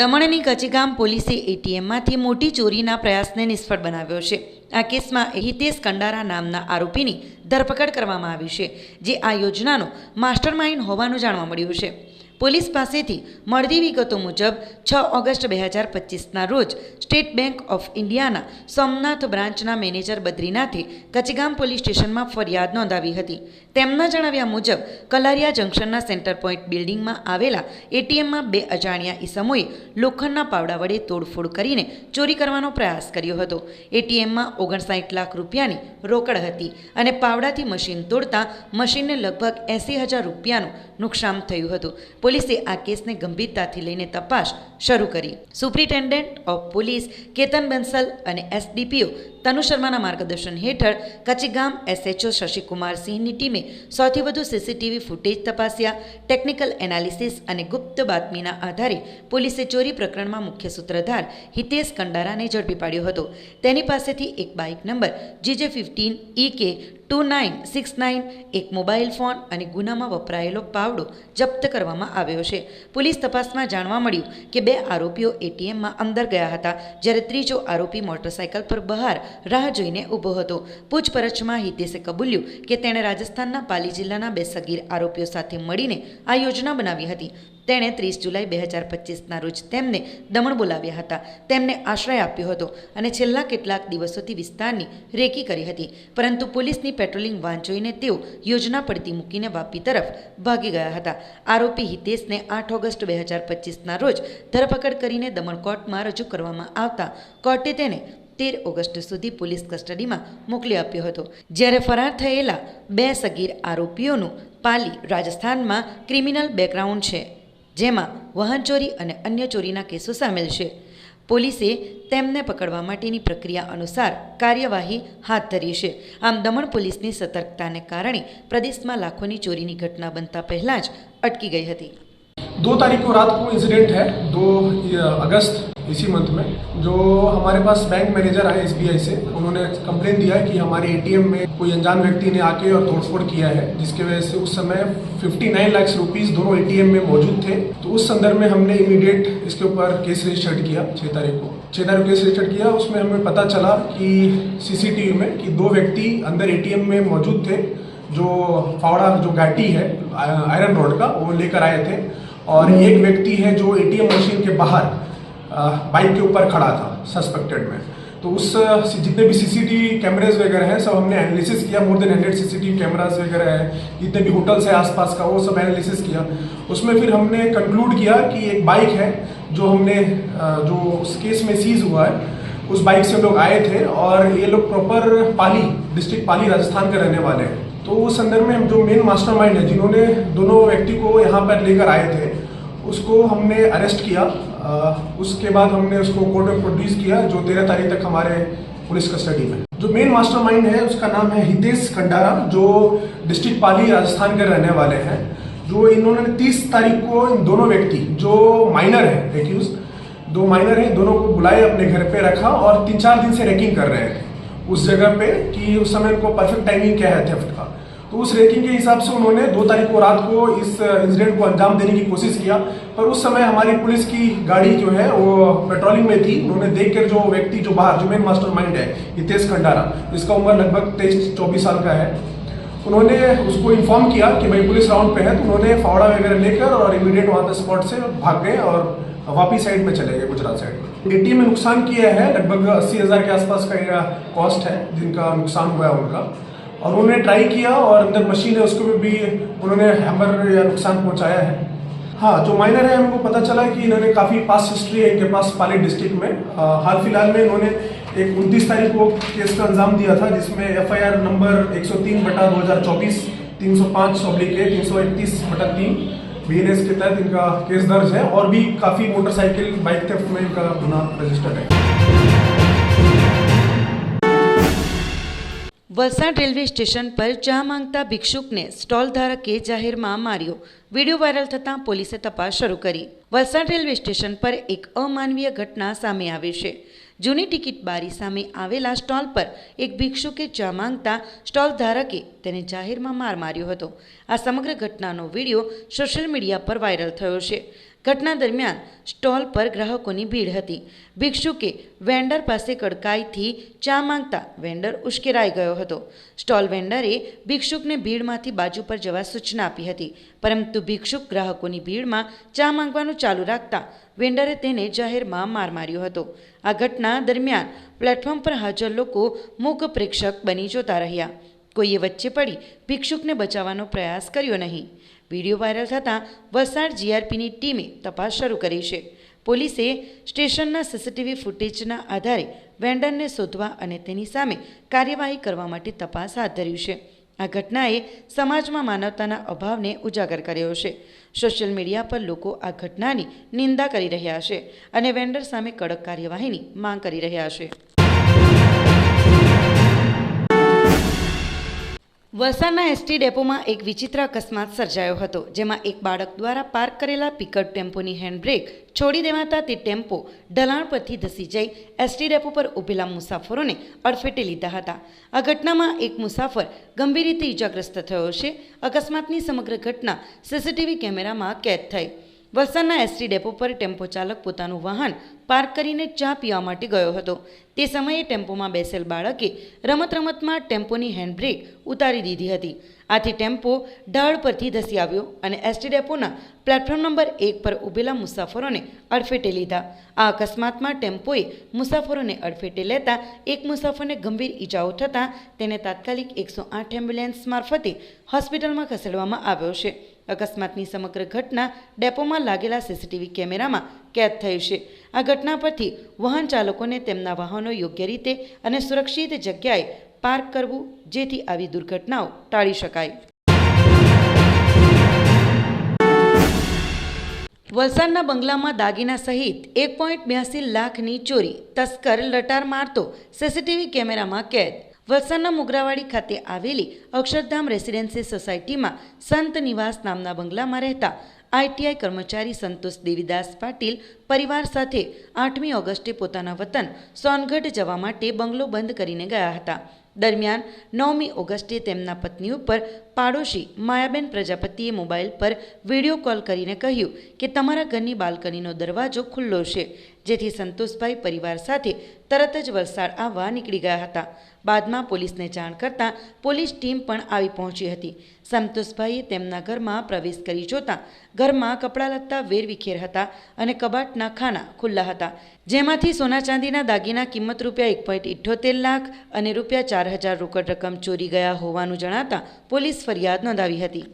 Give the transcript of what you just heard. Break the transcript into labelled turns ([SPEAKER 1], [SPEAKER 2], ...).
[SPEAKER 1] દમણની કચીગામ પોલીસે એટીએમમાંથી મોટી ચોરીના પ્રયાસને નિષ્ફળ બનાવ્યો છે. આ કેસમાં હિતેશ કંડારા નામના આરોપીની ધરપકડ કરવામાં આવી છે, જે આ યોજનાનો માસ્ટરમાઇન્ડ હોવાનું જાણવા મળ્યું છે. પોલીસ પાસેથી મળતી વિગતો મુજબ છ ઓગસ્ટ બે હજાર પચીસના રોજ સ્ટેટ બેંક ઓફ ઇન્ડિયાના સોમનાથ બ્રાન્ચના મેનેજર બદ્રીનાથે કચ્છગામ પોલીસ સ્ટેશનમાં ફરિયાદ નોંધાવી હતી. તેમના જણાવ્યા મુજબ, કલારિયા જંકશનના સેન્ટર પોઈન્ટ બિલ્ડિંગમાં આવેલા એટીએમમાં બે અજાણ્યા ઈસમોએ લોખંડના પાવડા વડે તોડફોડ કરીને ચોરી કરવાનો પ્રયાસ કર્યો હતો. એટીએમમાં ઓગણસાઠ લાખ રૂપિયાની રોકડ હતી અને પાવડાથી મશીન તોડતા મશીનને લગભગ એંસી હજાર રૂપિયાનું નુકસાન થયું હતું. પોલીસે આ કેસને ગંભીરતાથી લઈને તપાસ શરૂ કરી. Superintendent of police Ketan Bansal અને એસડીપીઓ તનુ શર્માના માર્ગદર્શન હેઠળ કચીગામ એસએચઓ શશિકુમાર સિંહની ટીમે સૌથી વધુ સીસીટીવી ફૂટેજ તપાસ્યા. ટેકનિકલ એનાલિસિસ અને ગુપ્ત બાતમીના આધારે પોલીસે ચોરી પ્રકરણમાં મુખ્ય સૂત્રધાર હિતેશ કંડારાને ઝડપી પાડ્યો હતો. તેની પાસેથી એક bike number GJ fifteen E K two nine six nine એક મોબાઈલ ફોન અને ગુનામાં વપરાયેલો પાવડો જપ્ત કરવામાં આવ્યો છે. પોલીસ તપાસમાં જાણવા મળ્યું કે બે આરોપીઓ એટીએમમાં અંદર ગયા હતા, જ્યારે ત્રીજો આરોપી મોટરસાયકલ પર બહાર રાહ જોઈને ઊભો હતો. પૂછપરછમાં હિતેશે કબૂલ્યું કે તેણે રાજસ્થાનના પાલી જિલ્લાના બે સગીર આરોપીઓ સાથે મળીને આ યોજના બનાવી હતી. તેણે ત્રીસ જુલાઈ બે હજાર પચીસના રોજ તેમને દમણ બોલાવ્યા હતા. તેમને આશ્રય આપ્યો હતો અને છેલ્લા કેટલાક દિવસોથી વિસ્તારની રેકી કરી હતી. પરંતુ પોલીસની પેટ્રોલિંગ વાન જોઈને તેઓ યોજના પડતી મૂકીને વાપી તરફ ભાગી ગયા હતા. આરોપી હિતેશને આઠ ઓગસ્ટ બે હજાર પચીસના રોજ ધરપકડ કરીને દમણ કોર્ટમાં રજૂ કરવામાં આવતા કોર્ટે તેને તેર ઓગસ્ટ સુધી પોલીસ કસ્ટડીમાં મોકલી આપ્યો હતો. જ્યારે ફરાર થયેલા બે સગીર આરોપીઓનું પાલી રાજસ્થાનમાં ક્રિમિનલ બેકગ્રાઉન્ડ છે. જેમાં વાહન ચોરી અને અન્ય ચોરીના કેસો સામેલ છે પોલીસે તેમને પકડવા માટેની પ્રક્રિયા અનુસાર કાર્યવાહી હાથ ધરી છે આમ દમણ પોલીસની સતર્કતાને કારણે પ્રદેશમાં લાખોની ચોરીની ઘટના બનતા પહેલાં જ અટકી ગઈ હતી
[SPEAKER 2] दो तारीख को रात को इंसिडेंट है दो अगस्त इसी मंथ में, जो हमारे पास बैंक मैनेजर आए SBI से, उन्होंने कंप्लेन दिया है कि हमारे एटीएम में कोई अनजान व्यक्ति ने आके और तोड़फोड़ किया है, जिसकी वजह से उस समय 59 लाख रुपीस दोनों एटीएम में मौजूद थे। तो उस संदर्भ में हमने इमीडिएट इसके ऊपर केस रजिस्टर्ड किया छः तारीख को। छः तारीख केस रजिस्टर्ड किया, उसमें हमें पता चला कि सीसीटीवी में कि दो व्यक्ति अंदर एटीएम में मौजूद थे, जो फावड़ा, जो घाटी है आयरन रोड का, वो लेकर आए थे। और एक व्यक्ति है जो एटीएम मशीन के बाहर बाइक के ऊपर खड़ा था सस्पेक्टेड में। तो उस जितने भी सीसीटीवी कैमरेज वगैरह हैं, सब हमने एनालिसिस किया more than hundred CCTV cameras वगैरह है, जितने भी होटल्स है आसपास का, वो सब एनालिसिस किया। उसमें फिर हमने कंक्लूड किया कि एक बाइक है, जो हमने जो उस केस में सीज हुआ है, उस बाइक से लोग आए थे और ये लोग प्रॉपर पाली डिस्ट्रिक्ट पाली, राजस्थान के रहने वाले हैं। तो उस संदर्भ में जो मेन मास्टरमाइंड है, जिन्होंने दोनों व्यक्ति को यहाँ पर लेकर आए थे, उसको हमने अरेस्ट किया। उसके बाद हमने उसको कोर्ट में प्रोड्यूस किया, जो तेरह तारीख तक हमारे पुलिस कस्टडी में जो मेन मास्टरमाइंड है, उसका नाम है हितेश कंडारा जो डिस्ट्रिक्ट पाली, राजस्थान के रहने वाले हैं। जो इन्होंने 30 तारीख को इन दोनों व्यक्ति, जो माइनर है एक्यूज दो माइनर हैं, दोनों को बुलाए, अपने घर पे रखा और तीन चार दिन से रैकिंग कर रहे थे। उस जगह पे कि उस समय उनको परफेक्ट टाइमिंग क्या है थेफ्ट का। तो उस रेकिंग के हिसाब से उन्होंने दो तारीख को रात को इस इंसिडेंट को अंजाम देने की कोशिश किया। पर उस समय हमारी पुलिस की गाड़ी जो है, वो पेट्रोलिंग में थी। उन्होंने देख कर जो व्यक्ति, जो बाहर, जो मेन मास्टर माइंड है, हितेश खंडारा, जिसका उम्र लगभग तेईस, चौबीस साल का है, उन्होंने उसको इन्फॉर्म किया कि भाई पुलिस राउंड पे है। तो उन्होंने फावड़ा वगैरह लेकर और इमीडिएट वहाँ पे स्पॉट से भाग गए और वापिस साइड में चले गए, गुजरात साइड में एटीएम में नुकसान किया है। लगभग अस्सी हज़ार के आसपास का कॉस्ट है, जिनका नुकसान हुआ है उनका। और उन्होंने ट्राई किया और अंदर मशीन है, उसको भी उन्होंने हैमर या नुकसान पहुँचाया है। हाँ जो माइनर है, हमको पता चला कि इन्होंने काफ़ी पास हिस्ट्री है, इनके पास पाली डिस्ट्रिक्ट में। हाल फ़िलहाल में इन्होंने एक उनतीस तारीख को केस का अंजाम दिया था, जिसमें एफआईआर नंबर 103 बटा 2024 305 ऑब्लिक है 331 बटा तीन बीएनएस के तहत इनका केस दर्ज है। और भी काफ़ी मोटरसाइकिल बाइक थेफ्ट में इनका गुना रजिस्टर्ड है।
[SPEAKER 1] વલસાડ રેલવે સ્ટેશન પર ચા માંગતા ભિક્ષુકને સ્ટોલ ધારકે જાહેરમાં માર્યો. વીડિયો વાયરલ થતાં પોલીસે તપાસ શરૂ કરી. વલસાડ રેલવે સ્ટેશન પર એક અમાનવીય ઘટના સામે આવી છે. જૂની ટિકિટ બારી સામે આવેલા સ્ટોલ પર એક ભિક્ષુકે ચા માંગતા સ્ટોલ ધારકે તેને જાહેરમાં માર માર્યો હતો. આ સમગ્ર ઘટનાનો વીડિયો સોશિયલ મીડિયા પર વાયરલ થયો છે. ઘટના દરમિયાન સ્ટોલ પર ગ્રાહકોની ભીડ હતી. ભિક્ષુકે વેન્ડર પાસે કડકાઈથી ચા માંગતા વેન્ડર ઉશ્કેરાઈ ગયો હતો. સ્ટોલ વેન્ડરે ભિક્ષુકને ભીડમાંથી બાજુ પર જવા સૂચના આપી હતી. પરંતુ ભિક્ષુક ગ્રાહકોની ભીડમાં ચા માંગવાનું ચાલુ રાખતા વેન્ડરે તેને જાહેરમાં માર માર્યો હતો. આ ઘટના દરમિયાન પ્લેટફોર્મ પર હાજર લોકો મૂક પ્રેક્ષક બની જોતા રહ્યા. કોઈએ વચ્ચે પડી ભિક્ષુકને બચાવવાનો પ્રયાસ કર્યો નહીં. વીડિયો વાયરલ થતાં વલસાડ જીઆરપીની ટીમે તપાસ શરૂ કરી છે. પોલીસે સ્ટેશનના સીસીટીવી ફૂટેજના આધારે વેન્ડરને શોધવા અને તેની સામે કાર્યવાહી કરવા માટે તપાસ હાથ ધરી છે. આ ઘટનાએ સમાજમાં માનવતાના અભાવને ઉજાગર કર્યો છે. સોશિયલ મીડિયા પર લોકો આ ઘટનાની નિંદા કરી રહ્યા છે અને વેન્ડર સામે કડક કાર્યવાહીની માંગ કરી રહ્યા છે. વલસાડના એસટી ડેપોમાં એક વિચિત્ર અકસ્માત સર્જાયો હતો, જેમાં એક બાળક દ્વારા પાર્ક કરેલા પિકઅપ ટેમ્પોની હેન્ડબ્રેક છોડી દેવાતા તે ટેમ્પો ઢલાણ પરથી ધસી જઈ એસટી ડેપો પર ઊભેલા મુસાફરોને અડફેટે લીધા હતા. આ ઘટનામાં એક મુસાફર ગંભીર રીતે ઇજાગ્રસ્ત થયો છે. અકસ્માતની સમગ્ર ઘટના સીસીટીવી કેમેરામાં કેદ થઈ. વલસાડના એસટી ડેપો પર ટેમ્પો ચાલક પોતાનું વાહન પાર્ક કરીને ચા પીવા માટે ગયો હતો. તે સમયે ટેમ્પોમાં બેસેલ બાળકે રમત રમતમાં ટેમ્પોની હેન્ડબ્રેક ઉતારી દીધી હતી. આથી ટેમ્પો ઢાળ પરથી ધસી આવ્યો અને એસટી ડેપોના પ્લેટફોર્મ નંબર એક પર ઊભેલા મુસાફરોને અડફેટે લીધા. આ અકસ્માતમાં ટેમ્પોએ મુસાફરોને અડફેટે લેતા એક મુસાફરને ગંભીર ઈજાઓ થતાં તેને તાત્કાલિક એકસો આઠ એમ્બ્યુલન્સ મારફતે હોસ્પિટલમાં ખસેડવામાં આવ્યો છે. અકસ્માતની સમગ્ર ઘટના ડેપોમાં લાગેલા સીસીટીવી કેમેરામાં કેદ થઈ છે. આ ઘટના પરથી વાહન ચાલકોને તેમના વાહનો યોગ્ય રીતે અને સુરક્ષિત જગ્યાએ પાર્ક કરવું, જેથી આવી દુર્ઘટનાઓ ટાળી શકાય. વલસાડના બંગલામાં દાગીના સહિત એક પોઈન્ટ બ્યાસી લાખની ચોરી, તસ્કર લટાર મારતો સીસીટીવી કેમેરામાં કેદ વલસાડના મુગરાવાડી ખાતે આવેલી અક્ષરધામ રેસિડેન્સી સોસાયટીમાં સંત નિવાસ નામના બંગલામાં રહેતા આઈટીઆઈ કર્મચારી સંતોષ દેવીદાસ પાટીલ પરિવાર સાથે આઠમી ઓગસ્ટે પોતાના વતન સોનગઢ જવા માટે બંગલો બંધ કરીને ગયા હતા. દરમિયાન નવમી ઓગસ્ટે તેમના પત્ની ઉપર પાડોશી માયાબેન પ્રજાપતિએ મોબાઈલ પર વીડિયો કોલ કરીને કહ્યું કે તમારા ઘરની બાલ્કનીનો દરવાજો ખુલ્લો છે. જેથી સંતોષભાઈ પરિવાર સાથે તરત જ વલસાડ આવવા નીકળી ગયા હતા. બાદમાં પોલીસને જાણ કરતાં પોલીસ ટીમ પણ આવી પહોંચી હતી. સંતોષભાઈએ તેમના ઘરમાં પ્રવેશ કરી જોતા ઘરમાં કપડાં લત્તા વેરવિખેર હતા અને કબાટના ખાના ખુલ્લા હતા. જેમાંથી સોના ચાંદીના દાગીના કિંમત રૂપિયા એક પોઈન્ટ ઇઠ્ઠોતેર લાખ અને રૂપિયા ચાર હજાર રોકડ રકમ ચોરી ગયા હોવાનું જણાતા પોલીસ ફરિયાદ નોંધાવી હતી.